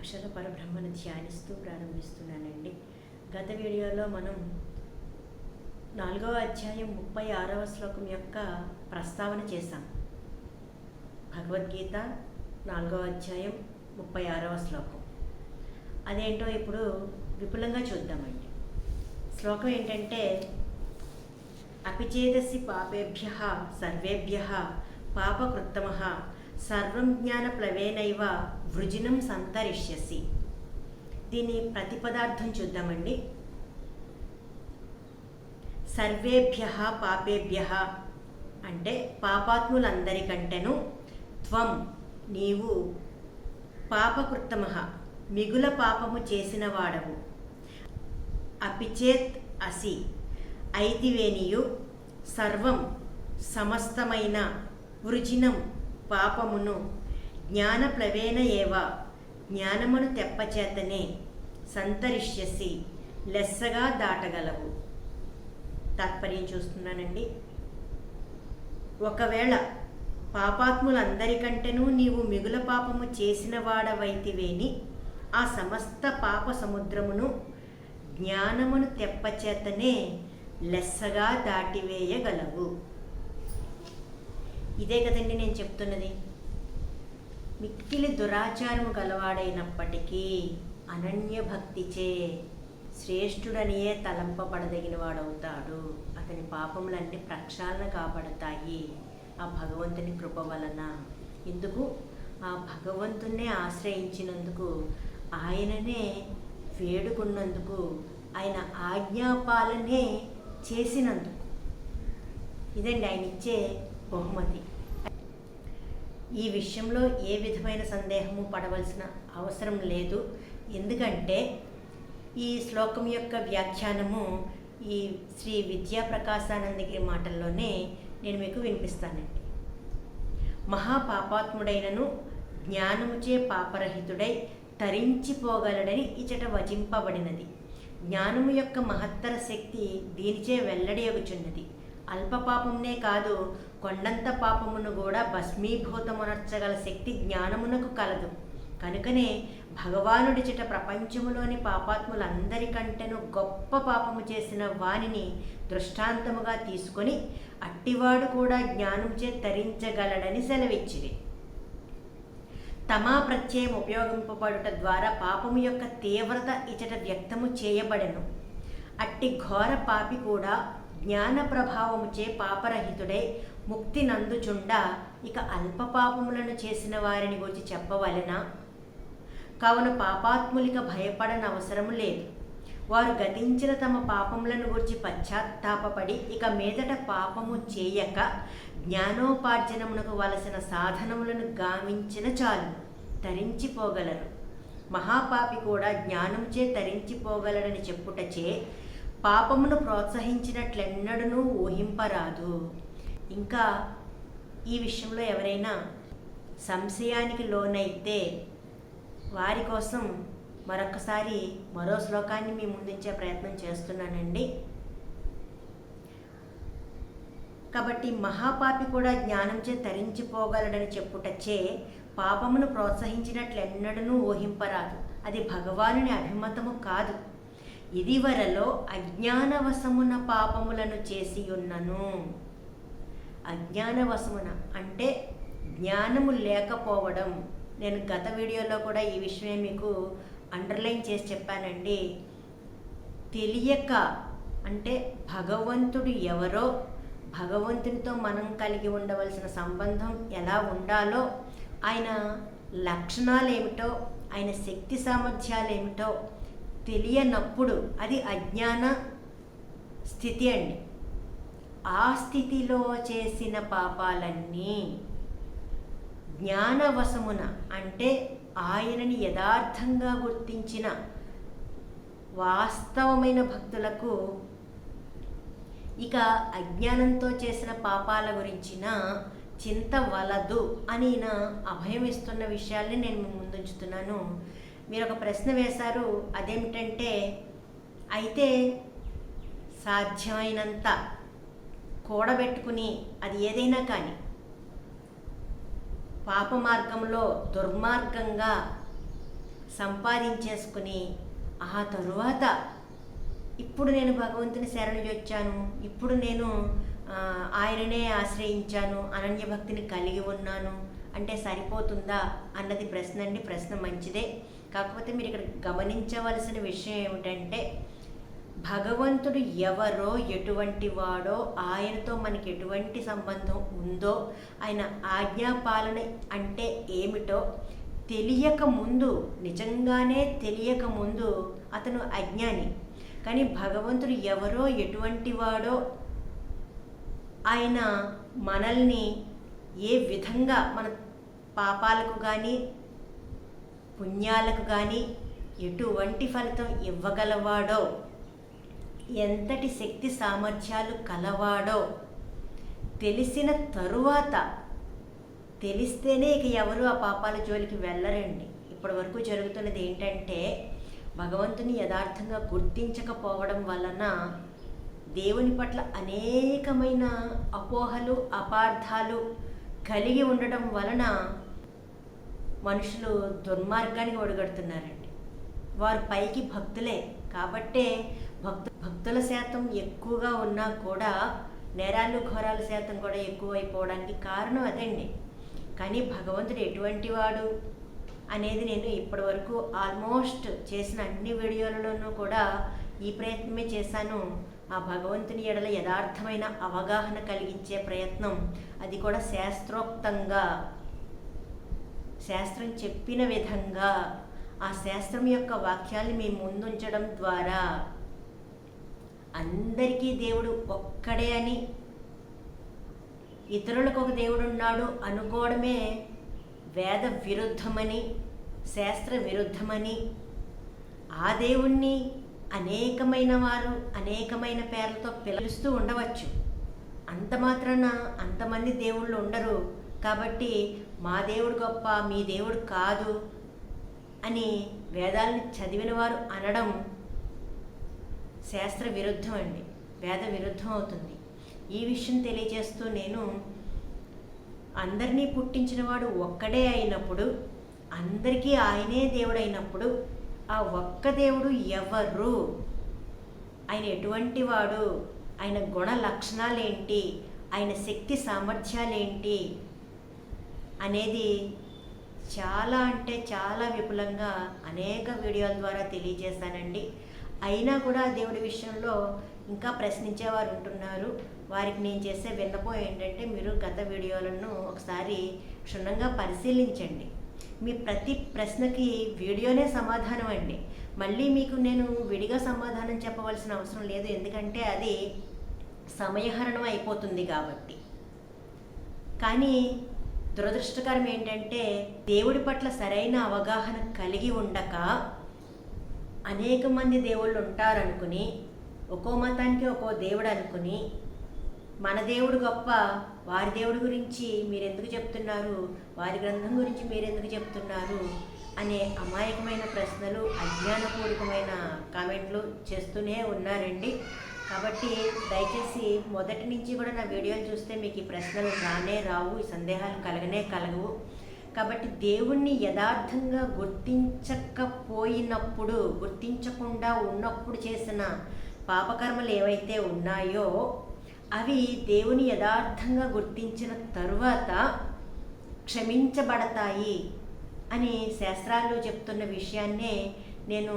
అక్షర పరబ్రహ్మను ధ్యానిస్తూ ప్రారంభిస్తున్నానండి. గత వీడియోలో మనం నాలుగవ అధ్యాయం ముప్పై ఆరవ శ్లోకం యొక్క ప్రస్తావన చేశాం. భగవద్గీత నాలుగవ అధ్యాయం ముప్పై ఆరవ శ్లోకం. అదేంటో ఇప్పుడు విపులంగా చూద్దామండి. శ్లోకం ఏంటంటే అపిచేదసి పాపేభ్య సర్వేభ్య పాపకృత్తమ సర్వం జ్ఞాన ప్లవేనైవ వృజినం సంతరిష్యసి. దీని ప్రతిపదార్థం చూద్దామండి. సర్వేభ్య పాపేభ్య అంటే పాపాత్ములందరికంటేను త్వం నీవు పాపకృత్తమ మిగుల పాపము చేసిన వాడవు అపిచేత్ అసి ఐదివేనియు సర్వం సమస్తమైన వృజినం పాపమును జ్ఞానప్లవేన ఏవ జ్ఞానమును తెప్పచేతనే సంతరిష్యసి లెస్సగా దాటగలవు. తాత్పర్యం చూస్తున్నానండి. ఒకవేళ పాపాత్ములందరికంటేనూ నీవు మిగుల పాపము చేసిన వాడవైతివేని ఆ సమస్త పాప సముద్రమును జ్ఞానమును తెప్పచేతనే లెస్సగా దాటివేయగలవు. ఇదే కదండి నేను చెప్తున్నది. మిక్కిలి దురాచారము గలవాడైనప్పటికీ అనన్య భక్తిచే శ్రేష్ఠుడనియే తలంపబడదగినవాడవుతాడు. అతని పాపములన్నీ ప్రక్షాళన కాబడతాయి ఆ భగవంతుని కృప వలన. ఎందుకు ఆ భగవంతునే ఆశ్రయించినందుకు ఆయననే వేడుకున్నందుకు ఆయన ఆజ్ఞాపాలనే చేసినందుకు. ఇదండి ఆయన ఇచ్చే బహుమతి. ఈ విషయంలో ఏ విధమైన సందేహము పడవలసిన అవసరం లేదు. ఎందుకంటే ఈ శ్లోకం యొక్క వ్యాఖ్యానము ఈ శ్రీ విద్యాప్రకాశానందగిరి మాటల్లోనే నేను మీకు వినిపిస్తానండి. మహాపాపాత్ముడైనను జ్ఞానముచే పాపరహితుడై తరించిపోగలడని ఇచట వచింపబడినది. జ్ఞానము యొక్క మహత్తర శక్తి దీనిచే వెల్లడియగుచున్నది అల్ప పాపమునే కాదు కొండంత పాపమును కూడా భస్మీభూతమునర్చగల శక్తి జ్ఞానమునకు కలదు. కనుకనే భగవానుడిచట ప్రపంచములోని పాపాత్ములందరికంటేను గొప్ప పాపము చేసిన వానిని దృష్టాంతముగా తీసుకొని అట్టివాడు కూడా జ్ఞానంచే తరించగలడని సెలవిచ్చిరి. తమా ప్రత్యయం ఉపయోగింపబడుట ద్వారా పాపము యొక్క తీవ్రత ఇచట వ్యక్తము చేయబడెను. అట్టి ఘోర పాపి కూడా జ్ఞాన ప్రభావముచే పాపరహితుడై ముక్తి నందుచుండ ఇక అల్ప పాపములను చేసిన వారిని గురించి చెప్పవలన? కావున పాపాత్ములిక భయపడన అవసరము లేదు. వారు గతించిన తమ పాపములను గురించి పశ్చాత్తాపడి ఇక మీదట పాపము చేయక జ్ఞానోపార్జనమునకు వలసిన సాధనములను గావించిన చాలు తరించిపోగలరు మహాపాపి కూడా జ్ఞానంచే తరించిపోగలడని చెప్పుటచే పాపమును ప్రోత్సహించినట్లెన్నడూ ఊహింపరాదు. ఇంకా ఈ విషయంలో ఎవరైనా సంశయానికి లోనైతే వారి కోసం మరొకసారి మరో శ్లోకాన్ని మీ ముందుంచే ప్రయత్నం చేస్తున్నానండి. కాబట్టి మహాపాపి కూడా జ్ఞానంచే తరించిపోగలడని చెప్పుటచ్చే పాపమును ప్రోత్సహించినట్లెన్నడూ ఊహింపరాదు. అది భగవానుని అభిమతము కాదు. ఇదివరలో అజ్ఞానవశమున పాపములను చేసి ఉన్నను అజ్ఞానవశమున అంటే జ్ఞానము లేకపోవడం. నేను గత వీడియోలో కూడా ఈ విషయమే మీకు అండర్లైన్ చేసి చెప్పానండి. తెలియక అంటే భగవంతుడు ఎవరో భగవంతునితో మనం కలిగి ఉండవలసిన సంబంధం ఎలా ఉండాలో ఆయన లక్షణాలు ఏమిటో ఆయన శక్తి సామర్థ్యాలు ఏమిటో తెలియనప్పుడు అది అజ్ఞాన స్థితి అండి. ఆ స్థితిలో చేసిన పాపాలన్నీ జ్ఞానవశమున అంటే ఆయనని యథార్థంగా గుర్తించిన వాస్తవమైన భక్తులకు ఇక అజ్ఞానంతో చేసిన పాపాల గురించిన చింత వలదు అని నా అభయం ఇస్తున్న విషయాల్ని నేను ముందుంచుతున్నాను. మీరు ఒక ప్రశ్న వేశారు అదేమిటంటే అయితే సాధ్యమైనంత కూడబెట్టుకుని అది ఏదైనా కానీ పాప మార్గంలో దుర్మార్గంగా సంపాదించేసుకుని ఆ తరువాత ఇప్పుడు నేను భగవంతుని శరణు వచ్చాను ఇప్పుడు నేను ఆయననే ఆశ్రయించాను అనన్య భక్తిని కలిగి ఉన్నాను అంటే సరిపోతుందా? అన్నది ప్రశ్న అండి ప్రశ్న మంచిదే. కాకపోతే మీరు ఇక్కడ గమనించవలసిన విషయం ఏమిటంటే భగవంతుడు ఎవరో ఎటువంటి వాడో ఆయనతో మనకి ఎటువంటి సంబంధం ఉందో ఆయన ఆజ్ఞాపాలన అంటే ఏమిటో తెలియక ముందు నిజంగానే తెలియక ముందు అతను అజ్ఞాని. కానీ భగవంతుడు ఎవరో ఎటువంటి వాడో ఆయన మనల్ని ఏ విధంగా మన పాపాలకు కానీ పుణ్యాలకు కానీ ఎటువంటి ఫలితం ఇవ్వగలవాడో ఎంతటి శక్తి సామర్థ్యాలు కలవాడో తెలిసిన తరువాత తెలిస్తేనే ఇక ఎవరు ఆ పాపాల జోలికి వెళ్ళరండి. ఇప్పటి వరకు జరుగుతున్నది ఏంటంటే భగవంతుని యథార్థంగా గుర్తించకపోవడం వలన దేవుని పట్ల అనేకమైన అపోహలు అపార్థాలు కలిగి ఉండడం వలన మనుషులు దుర్మార్గానికి ఒడగడుతున్నారండి. వారు పైకి భక్తులే. కాబట్టే భక్తు భక్తుల శాతం ఎక్కువగా ఉన్నా కూడా నేరాలు ఘోరాల శాతం కూడా ఎక్కువైపోవడానికి కారణం అదండి. కానీ భగవంతుడు ఎటువంటి వాడు అనేది నేను ఇప్పటి వరకు ఆల్మోస్ట్ చేసిన అన్ని వీడియోలలోనూ కూడా ఈ ప్రయత్నమే చేశాను. ఆ భగవంతుని ఎడల యథార్థమైన అవగాహన కలిగించే ప్రయత్నం. అది కూడా శాస్త్రోక్తంగా. శాస్త్రం చెప్పిన విధంగా ఆ శాస్త్రం యొక్క వాక్యాలు మీ ముందుంచడం ద్వారా అందరికీ దేవుడు ఒక్కడే అని ఇతరులకు ఒక దేవుడు ఉన్నాడు అనుకోవడమే వేద విరుద్ధమని శాస్త్ర విరుద్ధమని ఆ దేవుణ్ణి అనేకమైన వారు అనేకమైన పేర్లతో పిలుస్తూ ఉండవచ్చు. అంత మాత్రాన అంతమంది దేవుళ్ళు ఉండరు. కాబట్టి మా దేవుడు గొప్ప మీ దేవుడు కాదు అని వేదాలను చదివిన వారు అనడం శాస్త్ర విరుద్ధం అండి. వేద విరుద్ధం అవుతుంది. ఈ విషయం తెలియజేస్తూ నేను అందరినీ పుట్టించినవాడు ఒక్కడే అయినప్పుడు అందరికీ ఆయనే దేవుడు అయినప్పుడు ఆ ఒక్క దేవుడు ఎవరు? ఆయన ఎటువంటి వాడు? ఆయన గుణ లక్షణాలేంటి? ఆయన శక్తి సామర్థ్యాలేంటి? అనేది చాలా అంటే చాలా విపులంగా అనేక వీడియోల ద్వారా తెలియజేశానండి. అయినా కూడా దేవుడి విషయంలో ఇంకా ప్రశ్నించేవారు ఉంటున్నారు. వారికి నేను చేసే విన్నపం ఏంటంటే మీరు గత వీడియోలను ఒకసారి క్షుణ్ణంగా పరిశీలించండి. మీ ప్రతి ప్రశ్నకి వీడియోనే సమాధానం అండి. మళ్ళీ మీకు నేను విడిగా సమాధానం చెప్పవలసిన అవసరం లేదు. ఎందుకంటే అది సమయహరణం అయిపోతుంది కాబట్టి. కానీ దురదృష్టకరం ఏంటంటే దేవుడి పట్ల సరైన అవగాహన కలిగి ఉండక అనేక మంది దేవుళ్ళు ఉంటారనుకుని ఒక్కో మతానికి ఒక్కో దేవుడు అనుకుని మన దేవుడు గొప్ప వారి దేవుడి గురించి మీరు ఎందుకు చెప్తున్నారు? వారి గ్రంథం గురించి మీరు ఎందుకు చెప్తున్నారు? అనే అమాయకమైన ప్రశ్నలు అజ్ఞానపూర్వకమైన కామెంట్లు చేస్తూనే ఉన్నారండి. కాబట్టి దయచేసి మొదటి నుంచి కూడా నా వీడియోలు చూస్తే మీకు ఈ ప్రశ్నలు రానే రావు ఈ సందేహాలు కలగనే కలగవు. కాబట్టి దేవుణ్ణి యథార్థంగా గుర్తించకపోయినప్పుడు గుర్తించకుండా ఉన్నప్పుడు చేసిన పాపకర్మలు ఏవైతే ఉన్నాయో అవి దేవుని యథార్థంగా గుర్తించిన తరువాత క్షమించబడతాయి అని శాస్త్రాలు చెప్తున్న విషయాన్నే నేను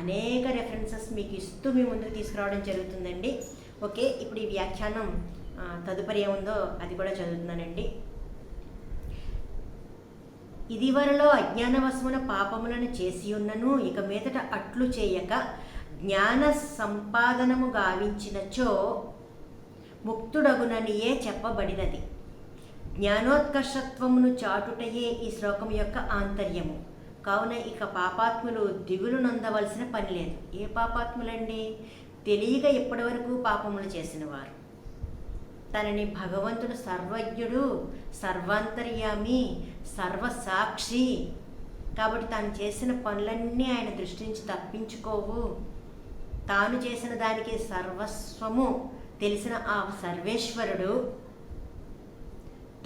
అనేక రెఫరెన్సెస్ మీకు ఇస్తూ మీ ముందుకు తీసుకురావడం జరుగుతుందండి. ఓకే ఇప్పుడు ఈ వ్యాఖ్యానం తదుపరి ఏముందో అది కూడా చదువుతున్నానండి. ఇదివరలో అజ్ఞానవశమున పాపములను చేసి ఉన్నను ఇక మీదట అట్లు చేయక జ్ఞాన సంపాదనము గావించినచో ముక్తుడగుననియే చెప్పబడినది. జ్ఞానోత్కర్షత్వమును చాటుటయే ఈ శ్లోకం యొక్క ఆంతర్యము. కావున ఇక పాపాత్ములు దిగులు నొందవలసిన పని లేదు. ఏ పాపాత్ములండి? తెలియక ఇప్పటివరకు పాపములు చేసిన వారు తనని భగవంతుడు సర్వజ్ఞుడు సర్వాంతర్యామి సర్వసాక్షి. కాబట్టి తాను చేసిన పనులన్నీ ఆయన దృష్టి నుంచి తప్పించుకోవు. తాను చేసిన దానికి సర్వస్వము తెలిసిన ఆ సర్వేశ్వరుడు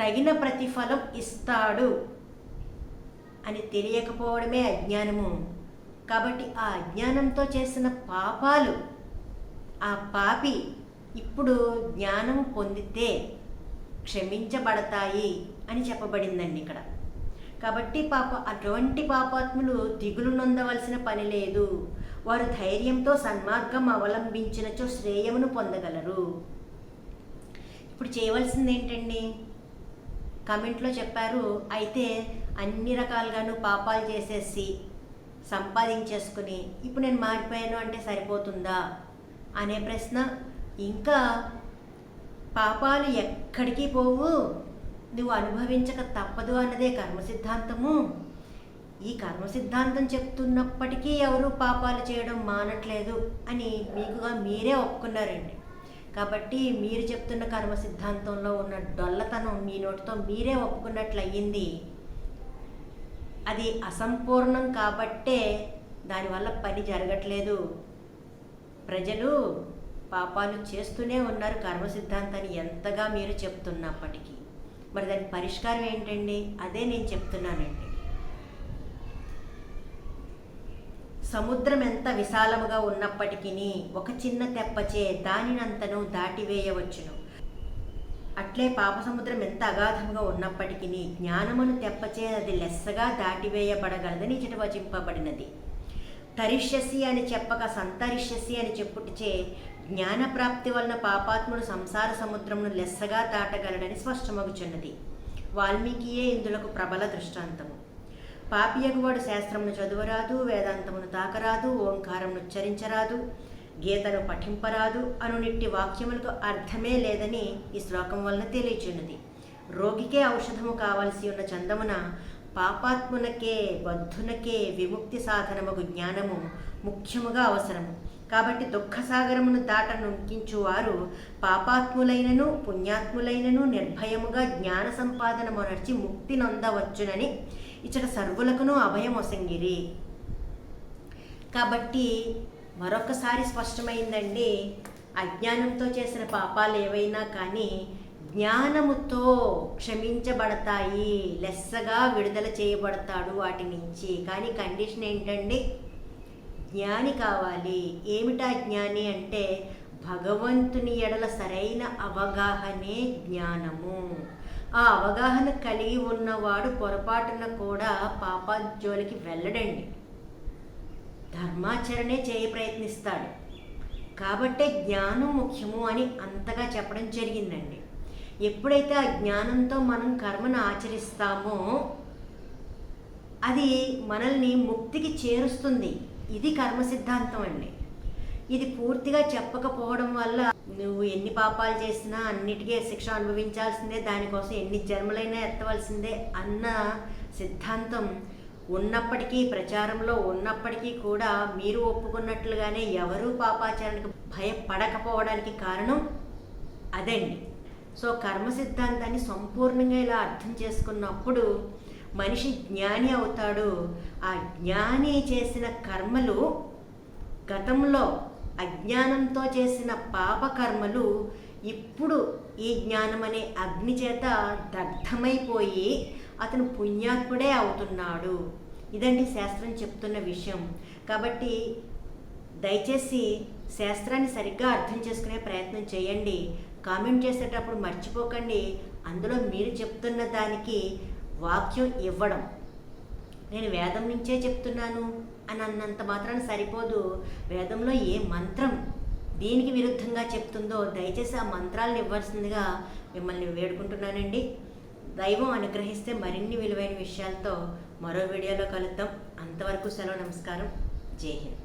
తగిన ప్రతిఫలం ఇస్తాడు. అని తెలియకపోవడమే అజ్ఞానము. కాబట్టి ఆ అజ్ఞానంతో చేసిన పాపాలు ఆ పాపి ఇప్పుడు జ్ఞానం పొందితే క్షమించబడతాయి అని చెప్పబడిందండి ఇక్కడ. కాబట్టి పాప అటువంటి పాపాత్ములు దిగులు నొందవలసిన పని లేదు. వారు ధైర్యంతో సన్మార్గం అవలంబించినచో శ్రేయమును పొందగలరు. ఇప్పుడు చేయవలసింది ఏంటండి కమెంట్లో చెప్పారు అయితే అన్ని రకాలుగాను పాపాలు చేసేసి సంపాదించేసుకుని ఇప్పుడు నేను మారిపోయాను అంటే సరిపోతుందా? అనే ప్రశ్న. ఇంకా పాపాలు ఎక్కడికి పోవు? నువ్వు అనుభవించక తప్పదు అన్నదే కర్మ సిద్ధాంతము ఈ కర్మ సిద్ధాంతం చెప్తున్నప్పటికీ ఎవరు పాపాలు చేయడం మానట్లేదు అని మీకుగా మీరే ఒప్పుకున్నారండి. కాబట్టి మీరు చెప్తున్న కర్మ సిద్ధాంతంలో ఉన్న డొల్లతనం మీ నోటితో మీరే ఒప్పుకున్నట్లయింది. అది అసంపూర్ణం కాబట్టే దానివల్ల పని జరగట్లేదు. ప్రజలు పాపాలు చేస్తూనే ఉన్నారు కర్మ సిద్ధాంతాన్ని ఎంతగా మీరు చెప్తున్నప్పటికీ. మరి దాని పరిష్కారం ఏంటండి? అదే నేను చెప్తున్నానండి. సముద్రం ఎంత విశాలముగా ఉన్నప్పటికీ ఒక చిన్న తెప్పచే దానినంతను దాటివేయవచ్చును. అట్లే పాప సముద్రం ఎంత అగాధంగా ఉన్నప్పటికీ జ్ఞానమును తెప్పచే అది లెస్సగా దాటివేయబడగలదని చిటవచింపబడినది తరిష్యసి అని చెప్పక సంతరిష్యసి అని చెప్పుటిచే జ్ఞానప్రాప్తి వలన పాపాత్ముడు సంసార సముద్రమును లెస్సగా దాటగలడని స్పష్టమగుచున్నది. వాల్మీకియే ఇందులకు ప్రబల దృష్టాంతము. పాపియగువాడు శాస్త్రమును చదువరాదు వేదాంతమును తాకరాదు ఓంకారమును ఉచ్చరించరాదు గీతను పఠింపరాదు అనునిట్టి వాక్యములకు అర్థమే లేదని ఈ శ్లోకం వలన తెలియచున్నది. రోగికే ఔషధము కావలసి ఉన్న చందమున పాపాత్మునకే బద్ధునకే విముక్తి సాధనముకు జ్ఞానము ముఖ్యముగా అవసరము. కాబట్టి దుఃఖసాగరమును దాట నొంకించువారు పాపాత్ములైనను పుణ్యాత్ములైనను నిర్భయముగా జ్ఞాన సంపాదన మొనర్చి ముక్తి నొందవచ్చునని ఇచ్చట సర్వులకును అభయం వసంగిరి కాబట్టి మరొకసారి స్పష్టమైందండి అజ్ఞానంతో చేసిన పాపాలు ఏవైనా కానీ జ్ఞానముతో క్షమించబడతాయి లెస్సగా విడుదల చేయబడతాడు వాటి నుంచి. కానీ కండిషన్ ఏంటండి? జ్ఞాని కావాలి. ఏమిటా జ్ఞాని అంటే భగవంతుని ఎడల సరైన అవగాహనే జ్ఞానము. ఆ అవగాహన కలిగి ఉన్నవాడు పొరపాటున కూడా పాపాజోలికి వెళ్ళడండి. ధర్మాచరణే చేయ ప్రయత్నిస్తాడు. కాబట్టే జ్ఞానం ముఖ్యము అని అంతగా చెప్పడం జరిగిందండి. ఎప్పుడైతే ఆ జ్ఞానంతో మనం కర్మను ఆచరిస్తామో అది మనల్ని ముక్తికి చేరుస్తుంది. ఇది కర్మ సిద్ధాంతం అండి. ఇది పూర్తిగా చెప్పకపోవడం వల్ల నువ్వు ఎన్ని పాపాలు చేసినా అన్నిటికీ శిక్ష అనుభవించాల్సిందే దానికోసం ఎన్ని జన్మలైనా ఎత్తవలసిందే అన్న సిద్ధాంతం ఉన్నప్పటికీ ప్రచారంలో ఉన్నప్పటికీ కూడా మీరు ఒప్పుకున్నట్లుగానే ఎవరూ పాపాచరణకు భయపడకపోవడానికి కారణం అదండి. సో కర్మ సిద్ధాంతాన్ని సంపూర్ణంగా ఇలా అర్థం చేసుకున్నప్పుడు మనిషి జ్ఞాని అవుతాడు. ఆ జ్ఞాని చేసిన కర్మలు గతంలో అజ్ఞానంతో చేసిన పాపకర్మలు ఇప్పుడు ఈ జ్ఞానం అనే అగ్ని చేత దగ్ధమైపోయి అతను పుణ్యాత్ముడే అవుతున్నాడు. ఇదండి శాస్త్రం చెప్తున్న విషయం. కాబట్టి దయచేసి శాస్త్రాన్ని సరిగ్గా అర్థం చేసుకునే ప్రయత్నం చేయండి. కామెంట్ చేసేటప్పుడు మర్చిపోకండి. అందులో మీరు చెప్తున్న దానికి వాక్యం ఇవ్వడం. నేను వేదం నుంచే చెప్తున్నాను అని అన్నంత మాత్రాన సరిపోదు. వేదంలో ఏ మంత్రం దీనికి విరుద్ధంగా చెప్తుందో దయచేసి ఆ మంత్రాలను ఇవ్వాల్సిందిగా మిమ్మల్ని వేడుకుంటున్నానండి. దైవం అనుగ్రహిస్తే మరిన్ని విలువైన విషయాలతో మరో వీడియోలో కలుద్దాం. అంతవరకు సెలవు నమస్కారం. జై హింద్.